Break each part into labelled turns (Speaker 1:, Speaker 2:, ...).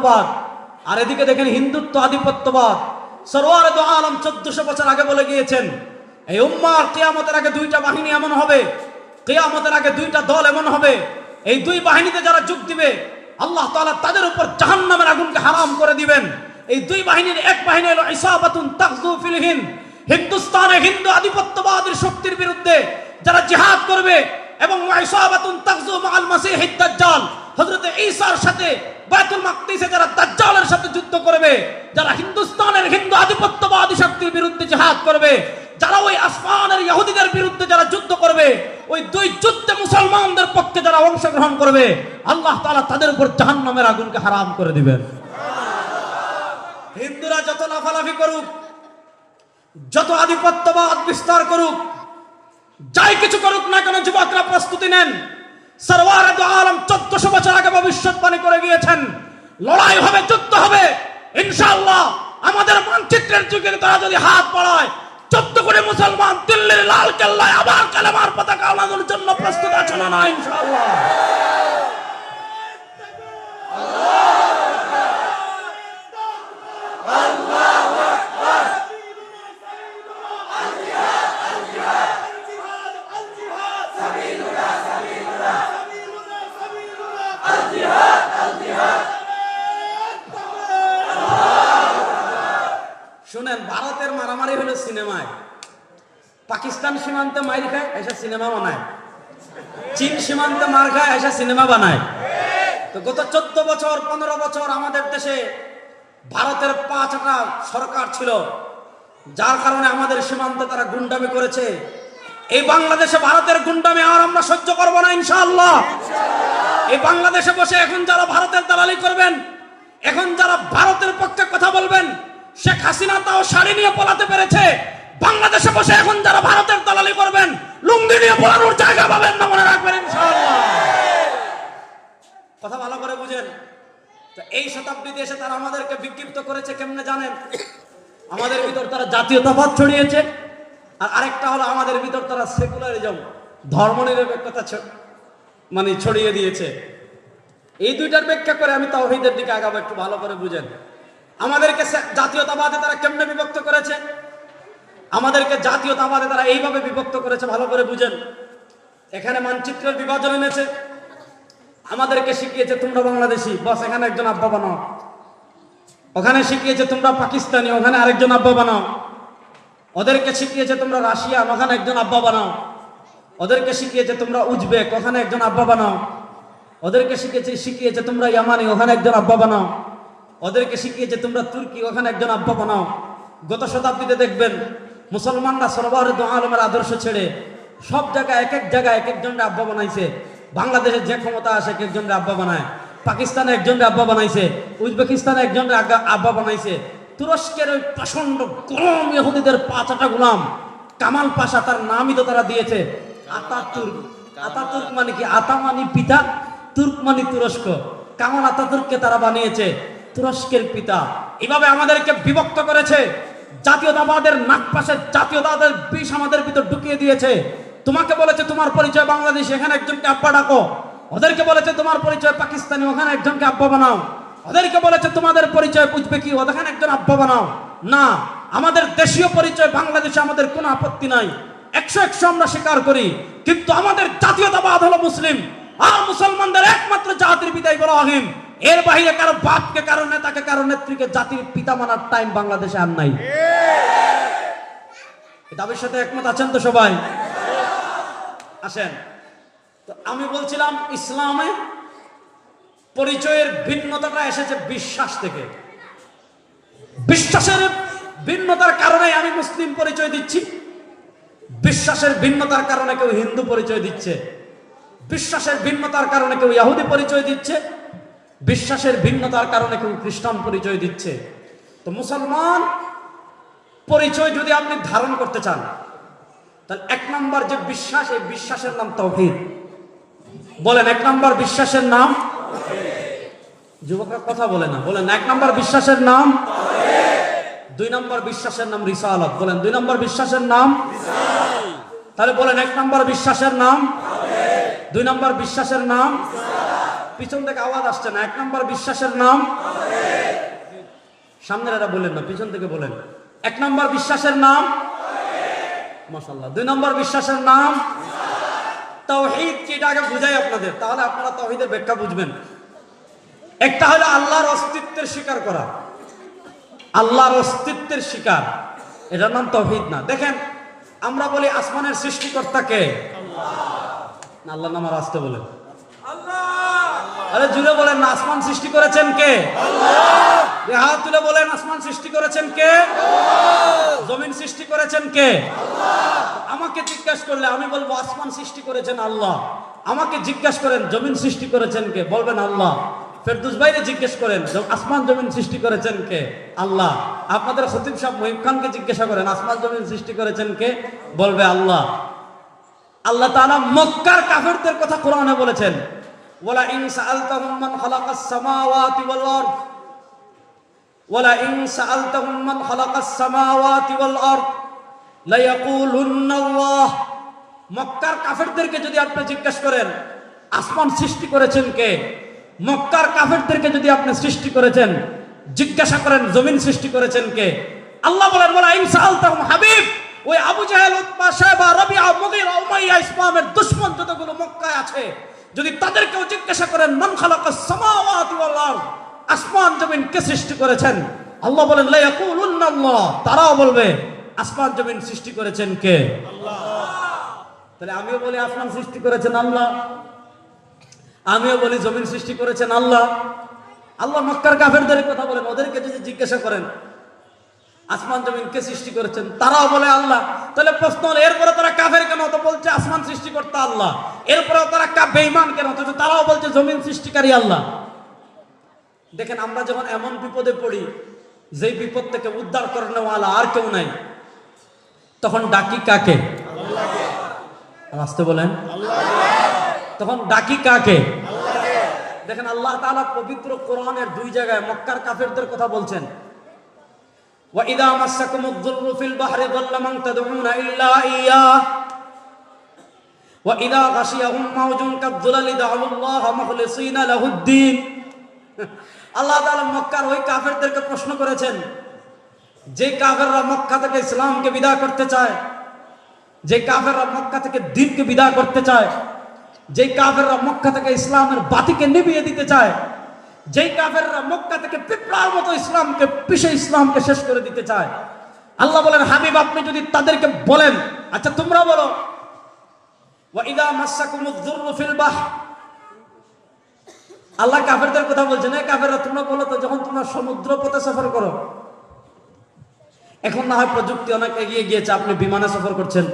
Speaker 1: আধিপত্যবাদ আর এদিকে দেখেন হিন্দুত্ব আধিপত্যবাদ। সরোয়ার দো আলম চোদ্দশো বছর আগে বলে গিয়েছেন, এই উম্মার কেয়ামতের আগে দুইটা বাহিনী এমন হবে, কেয়ামতের আগে দুইটা দল এমন হবে। এই দুই বাহিনীতে যারা যোগ দিবে, আল্লাহ তাআলা তাদের উপর জাহান্নামের আগুনকে হারাম করে দিবেন। এই দুই বাহিনীর এক বাহিনী হলো ইসাবাতুন তাকজু হিন্দুস্তানে হিন্দু আধিপত্যবাদের শক্তির বিরুদ্ধে যারা জিহাদ করবে এবং ইসাবাতুন তাকজু মাআল মাসিহিদ দাজ্জাল হযরত ঈসার সাথে বাইতুল মাকদিসে যারা দাজ্জালের সাথে যুদ্ধ করবে, যারা হিন্দুস্তানের হিন্দু আধিপত্যবাদী শক্তির বিরুদ্ধে জিহাদ করবে, যারা ওই আসমানের ইহুদিদের বিরুদ্ধে যারা যুদ্ধ করবে, ওই দুই যুদ্ধে মুসলমানদের পক্ষে যারা অংশগ্রহণ করবে, আল্লাহ তাআলা তাদের উপর জাহান্নামের আগুনকে হারাম করে দিবেন। হিন্দুরা যত লাফালাফি করুক, যত আধিপত্যবাদ বিস্তার করুক, যাই কিছু করুক না কেন যুবকরা প্রস্তুতি নেন। সরওয়ার আলম চোদ্দশো বছর আগে ভবিষ্যৎবাণী করে গিয়েছেন, লড়াই হবে, যুদ্ধ হবে, ইনশাআল্লাহ আমাদের মানচিত্রের যুগে তারা যদি হাত বাড়ায়, চোদ্দ কোটি মুসলমান দিল্লির লাল কেল্লায় আবার কালেমার পতাকা আনানোর জন্য প্রস্তুত আছে না না, ইনশাআল্লাহ। শুনেন ভারতের মারামারি হলো সিনেমায় পাকিস্তান সীমান্তে মাইর খায় এসব সিনেমা বানায়। চীন সীমান্তে মার খায় এসব সিনেমা বানায়। তো গত চোদ্দ বছর, পনেরো বছর আমাদের দেশে ভারতের পাঁচটা সরকার ছিল, যার কারণে আমাদের সীমান্তে তারা গুন্ডামি করেছে। এই বাংলাদেশে ভারতের গুন্ডামি আর আমরা সহ্য করব না, ইনশাআল্লাহ। এই বাংলাদেশে বসে এখন যারা ভারতের দালালি করবেন, এখন যারা ভারতের পক্ষে কথা বলবেন, শেখ হাসিনা তাও শাড়ি নিয়ে পলাতে পেরেছে। বাংলাদেশে বসে এখন যারা ভারতের দালালি করবেন, লুঙ্গি নিয়ে পলানোর জায়গা পাবেন না মনে রাখবেন কথা ভালো করে বুঝেন। তো এই শতাব্দীতে এসে তারা আমাদেরকে বিক্ষিপ্ত করেছে, কেমনে জানেন? আমাদের ভিতর তারা জাতীয়তাবাদ ছড়িয়েছে, আর আরেকটা হলো আমাদের ভিতর তারা সেকুলারিজম, ধর্মনিরপেক্ষতা মানে ছড়িয়ে দিয়েছে। এই দুইটার ব্যাখ্যা করে আমি তাওহীদের দিকে আগাবো, একটু ভালো করে বুঝেন। আমাদেরকে জাতীয়তাবাদে তারা কেমনে বিভক্ত করেছে? আমাদেরকে জাতীয়তাবাদে তারা এইভাবে বিভক্ত করেছে, ভালো করে বুঝেন। এখানে মানচিত্রের বিভাজন এনেছে। আমাদেরকে শিখিয়েছে তোমরা বাংলাদেশি। বস, এখানে একজন আব্বা বানাও। ওখানে শিখিয়েছে তোমরা পাকিস্তানি, ওখানে আরেকজন আব্বা বানাও। ওদেরকে শিখিয়েছে তোমরা রাশিয়ান, ওখানে একজন আব্বা বানাও। ওদেরকে শিখিয়েছে তোমরা উজবেক, ওখানে একজন আব্বা বানাও। ওদেরকে শিখিয়েছে শিখিয়েছে তোমরা ইয়ামানি, ওখানে একজন আব্বা বানাও। ওদেরকে শিখিয়েছে তোমরা তুর্কি, ওখানে একজন আব্বা বানাও। গত শতাব্দীতে দেখবেন মুসলমানরা সরবরাহ আলমের আদর্শ ছেড়ে সব জায়গায় এক এক জায়গায় এক একজনকে আব্বা বানাইছে। বাংলাদেশের যে ক্ষমতা আসে এক একজনকে আব্বা বানায়। পাকিস্তানে একজনকে আব্বা বানাইছে। উজবেকিস্তানে একজনকে আগা- আব্বা বানাইছে। তুরস্কের ওই প্রচণ্ড গরম ইহুদিদের পাঁচাটা গুলাম। কামাল পাশা তার নামই তো তারা দিয়েছে। আতাতুর্ক। আতাতুর্ক মানে কি? আতা মানে পিতা, তুর্ক মানে তুরস্ক। কামাল আতাতুর্ককে তারা বানিয়েছে। তুরস্কের পিতা। এভাবে আমাদেরকে বিভক্ত করেছে। জাতীয়তাবাদের নাক পাশে জাতীয়তাবাদের বিষ আমাদের ভিতর ঢুকিয়ে দিয়েছে। তোমাকে বলেছে, তোমার পরিচয় বাংলাদেশ, এখানে একজনকে আব্বা ডাকো। ওদেরকে বলেছে, তোমার পরিচয় পাকিস্তানি, ওখানে একজনকে আব্বা বানাও। ওদেরকে বলেছে, তোমাদের পরিচয় বুঝবে কি? ওখানে একজন আব্বা বানাও। না, আমাদের দেশীয় পরিচয় বাংলাদেশে আমাদের কোনো আপত্তি নাই। একশো একশো আমরা স্বীকার করি, কিন্তু আমাদের জাতীয়তাবাদ হলো মুসলিম। আর মুসলমানদের একমাত্র জাতির পিতা ইব্রাহিম এর বাইরে কারও বাপকে, কারও নেতাকে, কারও নেত্রীকে জাতির পিতা মানার টাইম বাংলাদেশে আর নাই। দাবির সাথে একমত আছেন তো সবাই? আসেন। তো আমি বলছিলাম, ইসলামে পরিচয়ের ভিন্নতাটা এসেছে বিশ্বাস থেকে। বিশ্বাসের ভিন্নতার কারণে আমি মুসলিম পরিচয় দিচ্ছি। বিশ্বাসের ভিন্নতার কারণে কেউ হিন্দু পরিচয় দিচ্ছে। বিশ্বাসের ভিন্নতার কারণে কেউ ইহুদি পরিচয় দিচ্ছে। বিশ্বাসের ভিন্নতার কারণে কেউ খ্রিস্টান পরিচয় দিচ্ছে। তো মুসলমান পরিচয় যদি আপনি ধারণ করতে চান, তাহলে এক নম্বর যে বিশ্বাস, এই বিশ্বাসের নাম তৌহিদ বলেন, এক নম্বর বিশ্বাসের নাম? যুবকরা কথা বলে না। বলেন, এক নম্বর বিশ্বাসের নাম? দুই নম্বর বিশ্বাসের নাম রিসালত। বলেন, দুই নম্বর বিশ্বাসের নাম? তাহলে বলেন, এক নম্বর বিশ্বাসের নাম? দুই নম্বর বিশ্বাসের নাম? পিছন থেকে আওয়াজ আসছে না, এক নম্বর বিশ্বাসের নাম। সামনের এরা বলেন না, পিছন থেকে বলেন। এক নম্বর বিশ্বাসের নাম? মাশাল্লাহ দুই নম্বর বিশ্বাসের নাম? তাওহীদ কি এটা আগে বুঝাই আপনাদের, তাহলে আপনারা তাওহীদের ব্যাখ্যা বুঝবেন। একটা হলো আল্লাহর অস্তিত্বের স্বীকার করা। আল্লাহর অস্তিত্বের স্বীকার, এটার নাম তৌহিদ না। দেখেন, আমরা বলি আসমানের সৃষ্টিকর্তাকে আল্লাহ নাম আর আসতে বলেন। আরে জুড়ে বলেন, আসমান সৃষ্টি করেছেন কে? হাত তুলে বলেন, আসমান সৃষ্টি করেছেন কে? জমিন সৃষ্টি করেছেন কে? আমাকে জিজ্ঞাসা করলে আমি বলব, আসমান সৃষ্টি করেছেন আল্লাহ। আমাকে জিজ্ঞাসা করেন, জমিন সৃষ্টি করেছেন কে? বলবেন আল্লাহ। ফেরদুস ভাইরে জিজ্ঞেস করেন আসমান জমিন সৃষ্টি করেছেন কে? আল্লাহ। আপনাদের খতিব সাহেব মহিম খানকে জিজ্ঞাসা করেন, আসমান জমিন সৃষ্টি করেছেন কে? বলবে আল্লাহ। আল্লাহ তাআলা মক্কার কাফেরদের কথা কোরআনে বলেছেন। ওয়ালা ইন সাআলতাহুম মান খালাকাস সামাওয়াতি ওয়াল আরদ। ওয়ালা ইন সাআলতাহুম মান খালাকাস সামাওয়াতি মক্কার কাফেরদেরকে যদি আপনি জিজ্ঞাসা করেন, আসমান সৃষ্টি করেছেন কে? মক্কার কাফেরদেরকে যদি আপনি সৃষ্টি করেছেন, জিজ্ঞাসা করেন, জমিন সৃষ্টি করেছেন কে? আল্লাহ বলেন বলা ইন সাআলতাহুম হাবিব। ওই আবু জাহেল, উতবা সাহেবা রবিআ, মুগীরা, উমাইয়া ইসলামের দুশমন যতগুলো মক্কায় আছে যদি তাদেরকেও জিজ্ঞাসা করেন মান খালাকাস সামাওয়াতি ওয়াল আরদ? আসমান জমিন কে সৃষ্টি করেছেন? আল্লাহ বলেন লা ইয়াকুলুন্না আল্লাহ। তারাও বলবে আসমান জমিন সৃষ্টি করেছেন কে? তাহলে আমিও বলি আসমান সৃষ্টি করেছেন আল্লাহ। আমিও বলি জমিন সৃষ্টি করেছেন আল্লাহ। আল্লাহ মক্কার কাফেরদের কথা বলেন ওদেরকে যদি জিজ্ঞাসা করেন আসমান জমিন কে সৃষ্টি করেছেন? তারাও বলে আল্লাহ। তাহলে প্রশ্ন হলো এরপরে তারা কাফের কেন তো বলছে আসমান সৃষ্টি করতে আল্লাহ। এরপরে তারা কা বেঈমান কেন অথচ তারাও বলছে জমিন সৃষ্টিকারী আল্লাহ। দেখেন আমরা যখন এমন বিপদে পড়ি যেই বিপদ থেকে উদ্ধার করে নেওয়ালা আর কেউ নাই তখন ডাকি কাকে? আসতে বলেন। তখন ডাকি কাকে? দেখেন আল্লাহ তাআলা পবিত্র কোরআনের দুই জায়গায় মক্কার কাফেরদের কথা বলছেন। وَإِذَا مَسَّكُمُ الضُّرُّ فِي الْبَحْرِ ضَلَّ مَن تَدْعُونَ إِلَّا إِيَّاهُ وَإِذَا غَشِيَهُم مَّوْجٌ كَالظُّلَلِ دَعَوُا اللَّهَ مُخْلِصِينَ لَهُ الدِّينَ আল্লাহ তাআলা মক্কার ওই কাফেরদেরকে প্রশ্ন করেছেন যে কাফেররা মক্কা থেকে ইসলামকে বিদায় করতে চায় যে কাফেররা মক্কা থেকে দিনকে বিদায় করতে চায় যে কাফেররা মক্কা থেকে ইসলামের বাতিকে নিভিয়ে দিতে চায় যেই কাফেররা মক্কা থেকে পিঁপড়ার মতো ইসলামকে পিষে ইসলামকে শেষ করে দিতে চায়। আল্লাহ বলেন, হাবিব, আপনি যদি তাদেরকে বলেন আচ্ছা তোমরা বলো আল্লাহ কাফেরদের কথা বলছেন কাফেররা, তোমরা বলো তো, যখন তোমরা সমুদ্র পথে সফর করো, এখন না হয় প্রযুক্তি অনেক এগিয়ে গিয়েছে, আপনি বিমানে সফর করছেন,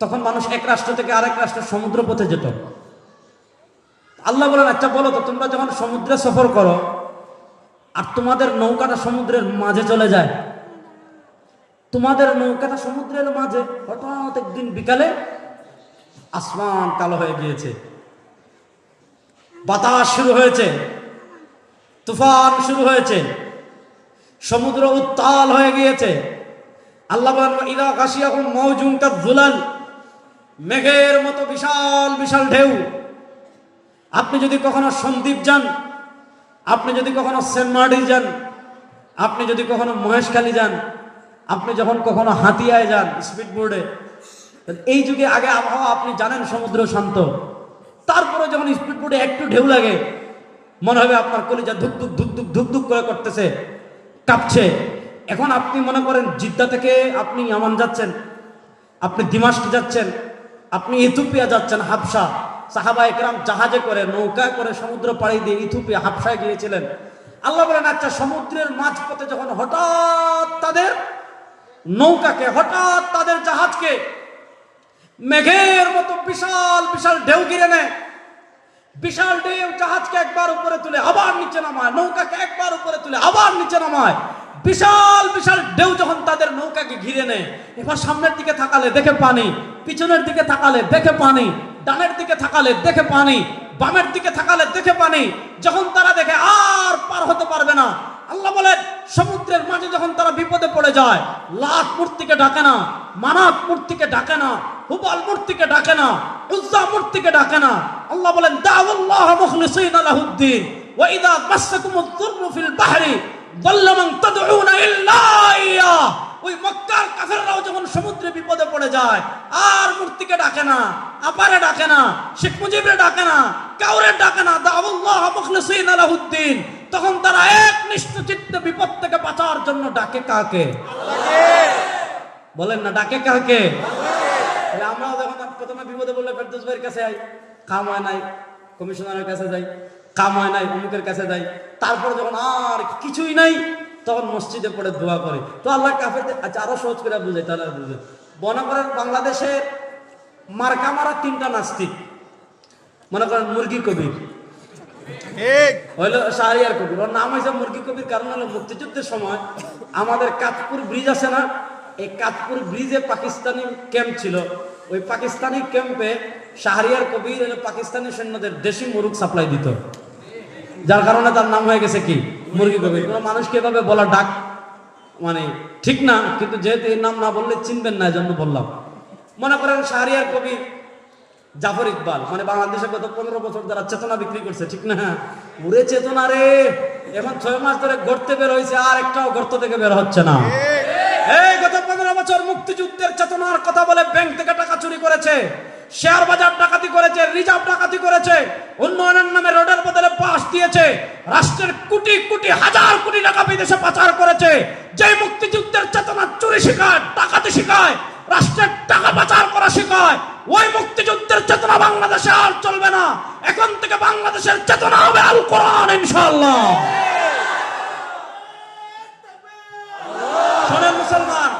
Speaker 1: তখন মানুষ এক রাষ্ট্র থেকে আরেক রাষ্ট্র সমুদ্র পথে যেত। আল্লাহ বলেন আচ্ছা বলো তো, তোমরা যখন সমুদ্রে সফর করো, আর তোমাদের নৌকাটা সমুদ্রের মাঝে চলে যায়, তোমাদের নৌকাটা সমুদ্রের মাঝে হঠাৎ একদিন বিকালে আসমান কালো হয়ে গিয়েছে, বাতাস শুরু হয়েছে, তুফান শুরু হয়েছে, সমুদ্র উত্তাল হয়ে গিয়েছে। আল্লাহ বলেন ইদা কাশিয়াকুম মৌজুম কাযুলাল মেঘের মতো বিশাল বিশাল ঢেউ। আপনি যদি কখনো সন্দীপ যান, আপনি যদি কখনো সেন্ট যান, আপনি যদি কখনো মহেশখালী যান, আপনি যখন কখনো হাতিয়ায় যান স্পিড বোর্ডে এই যুগে আগে আবহাওয়া আপনি জানেন সমুদ্র শান্ত। তারপরে যখন স্পিড বোর্ডে একটু ঢেউ লাগে, মনে হবে আপনার কলিজা ধুক ধুক ধুক ধুক ধুক ধুক করে করতেছে, কাঁপছে। এখন আপনি মনে করেন জিদ্দা থেকে আপনি ইয়ামান যাচ্ছেন, আপনি দিমাস্ক যাচ্ছেন, আপনি ইথুপিয়া যাচ্ছেন হাবসা সাহাবা একরাম জাহাজে করে নৌকা করে সমুদ্র পাড়ি দিয়ে ইথুপিয়া হাফসায় গিয়েছিলেন। আল্লাহ বলেন আচ্ছা সমুদ্রের মাঝপথে যখন হঠাৎ তাদের নৌকাকে, হঠাৎ তাদের জাহাজকে মেঘের মতো বিশাল বিশাল ঢেউ গিরে নেয়। বিশাল ঢেউ জাহাজকে একবার উপরে তুলে আবার নিচে নামায়, নৌকাকে একবার উপরে তুলে আবার নিচে নামায়। বিশাল বিশাল ঢেউ যখন তাদের নৌকাকে ঘিরে নেয়, এবার সামনের দিকে থাকালে দেখে পানি, পিছনের দিকে থাকালে দেখে পানি ডানের দিকে থাকালে দেখে পানি, বামের দিকে থাকালে দেখে পানি। যখন তারা দেখে আর পার হতে পারবে না, আল্লাহ বলেন, সমুদ্রের মাঝে যখন তারা বিপদে পড়ে যায় লাখ মূর্তিকে ডাকে না মানাত মূর্তিকে ডাকে না, হুবাল মূর্তিকে ডাকে না, উজ্জা মূর্তিকে ডাকে না। আল্লাহ বলেন, দাউল্লাহ মুখলিসিনা লাহুদ্দিন, ওয়া ইযা মাসসাকুমুদ দুররু ফিল বাহরি, দাল্লা মান তাদউনা ইল্লা ইয়া। ওই মক্কার কাফেররাও যখন সমুদ্রে বিপদে পড়ে যায়, আর মূর্তিকে ডাকে না, আপারে ডাকে না, শেখ মুজিবরে ডাকে না কাউরে ডাকে না, দাউল্লাহ মুখলিসিনা লাহুদ্দিন তখন তারা এক নিষ্ঠ চিত্তে বিপদ থেকে বাঁচার জন্য ডাকে কাকে? বলেন না, ডাকে কাকে? আমরাও যখন প্রথমে বিপদে বললে ফেরদৌস ভাইয়ের কাছে যাই, কাম হয় নাই, কমিশনারের কাছে যাই, কাম হয় নাই, অমুকের কাছে যাই, তারপরে যখন আর কিছুই নাই তখন মসজিদে পড়ে দোয়া করে। তো আল্লাহ কাফের আচ্ছা আরও সহজ করে বুঝাই তাহলে বুঝে মনে করেন বাংলাদেশের মার্কা মারা তিনটা নাস্তিক। মনে করেন মুরগি কবির। হইল শাহরিয়ার কবির। ওর নাম হয়েছে মুরগি কবির কারণ হলো মুক্তিযুদ্ধের সময় আমাদের কাতপুর ব্রিজ আছে না এই কাতপুর ব্রিজে পাকিস্তানি ক্যাম্প ছিল। ওই পাকিস্তানি ক্যাম্পে শাহরিয়ার কবির পাকিস্তানি সৈন্যদের দেশি মুরগ সাপ্লাই দিত। যার কারণে তার নাম হয়ে গেছে কি? মুরগি কবির মানুষকে এভাবে বলা ডাক মানে ঠিক না কিন্তু যেহেতু এই নাম না বললে চিনবেন না এজন্য বললাম। মনে করেন শাহরিয়ার কবির জাফর ইকবাল মানে বাংলাদেশে গত পনেরো বছর যারা চেতনা বিক্রি করছে ঠিক না? উড়ে চেতনা রে এখন ছয় মাস ধরে গড়তে বের হয়েছে আর একটাও গর্ত থেকে বের হচ্ছে না। এই গত পনেরো বছর মুক্তিযুদ্ধের চেতনার কথা বলে ব্যাংক থেকে টাকা চুরি করেছে। শেয়ার বাজার ডাকাতি করেছে, রিজার্ভ ডাকাতি করেছে, উন্নয়নের নামে রোডের বদলে পাশ দিয়েছে, রাষ্ট্রের কোটি কোটি, হাজার কোটি টাকা বিদেশে পাচার করেছে যে মুক্তিযুদ্ধের চেতনা চুরি শেখায়, ডাকাতি শেখায়, রাষ্ট্রের টাকা পাচার করা শেখায়, ওই মুক্তিযুদ্ধের চেতনা বাংলাদেশে আর চলবে না। এখন থেকে বাংলাদেশের চেতনা হবে আল কোরআন, ইনশাআল্লাহ। শোনেন মুসলমান,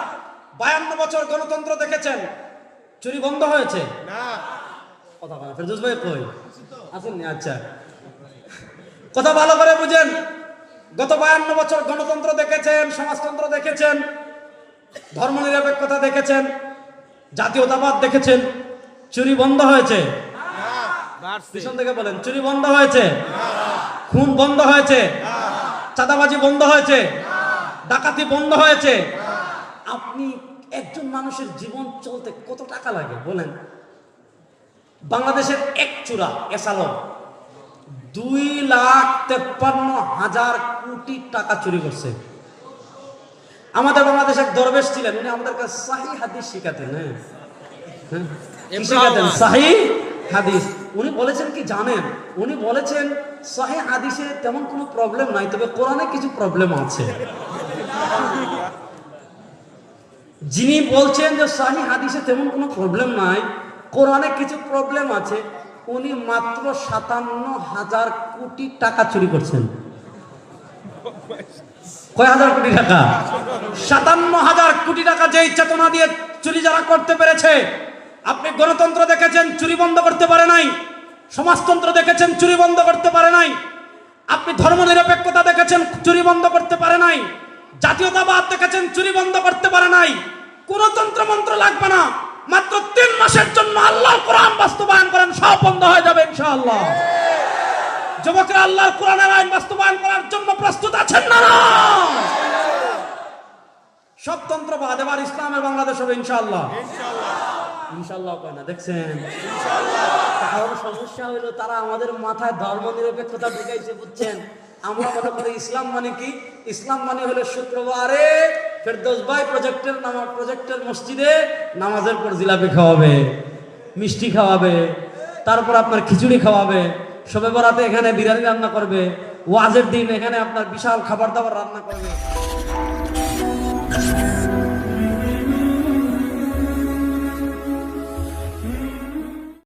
Speaker 1: বায়ান্ন বছর গণতন্ত্র দেখেছেন চুরি বন্ধ হয়েছে?
Speaker 2: না।
Speaker 1: কথা বলেন ফেরদৌস ভাই কই? আসেননি আচ্ছা। কথা ভালো করে বুঝেন। গত বায়ান্ন বছর গণতন্ত্র দেখেছেন সমাজতন্ত্র দেখেছেন ধর্মনিরপেক্ষতা দেখেছেন জাতীয়তাবাদ দেখেছেন। চুরি বন্ধ হয়েছে। পিছন থেকে বলেন চুরি বন্ধ হয়েছে? খুন বন্ধ হয়েছে? চাঁদাবাজি বন্ধ হয়েছে? ডাকাতি বন্ধ হয়েছে? আপনি একজন মানুষের জীবন চলতে কত টাকা লাগে বলেন? বাংলাদেশের এক চূড়া এসালম দুই লাখ তেপ্পান্ন হাজার কোটি টাকা চুরি করছে। আমাদের বাংলাদেশের দরবেশ ছিলেন উনি আমাদের কাছে সাহি হাদিস শিখাতেন হ্যাঁ। হ্যাঁ? সাহি হাদিস। উনি বলেছেন কি জানেন? উনি বলেছেন সাহি হাদিসে তেমন কোনো প্রবলেম নাই তবে কোরআনে কিছু প্রবলেম আছে। যিনি বলছেন যে সাহি হাদিসে তেমন কোনো প্রবলেম নাই, কোরআনে কিছু প্রবলেম আছে, উনি মাত্র সাতান্ন হাজার কোটি টাকা চুরি করছেন। কয় হাজার কোটি টাকা? সাতান্ন হাজার কোটি টাকা যেই চেতনা দিয়ে চুরি যারা করতে পেরেছে, আপনি গণতন্ত্র দেখেছেন, চুরি বন্ধ করতে পারে নাই, সমাজতন্ত্র দেখেছেন, চুরি বন্ধ করতে পারে নাই, আপনি ধর্মনিরপেক্ষতা দেখেছেন, চুরি বন্ধ করতে পারে নাই জাতীয়তাবাদ দেখেছেন চুরি বন্ধ করতে পারে নাই। কোন তন্ত্র মন্ত্র লাগবে না। মাত্র তিন মাসের জন্য আল্লাহ কোরআন বাস্তবায়ন করেন সব বন্ধ হয়ে যাবে ইনশাআল্লাহ। যুবকরা আল্লাহর কোরআনের আইন বাস্তবায়ন করার জন্য প্রস্তুত আছেন না? সব তন্ত্র বাদ এবার ইসলামের বাংলাদেশ হবে ইনশাআল্লাহ। ইনশাআল্লাহ। কয় না দেখছেন? কারণ সমস্যা হলো তারা আমাদের মাথায় ধর্ম নিরপেক্ষতা ঢুকাইছে বুঝছেন? আমরা মনে করি ইসলাম মানে কি? ইসলাম মানে হলো শুক্রবারে ফেরদৌস ভাই প্রজেক্টের নামা প্রজেক্টের মসজিদে নামাজের পর জিলাপি খাওয়াবে, মিষ্টি খাওয়াবে, তারপর আপনার খিচুড়ি খাওয়াবে সবে বরাতে এখানে বিরিয়ানি রান্না করবে, ওয়াজের দিন এখানে আপনার বিশাল খাবার দাবার রান্না করবে।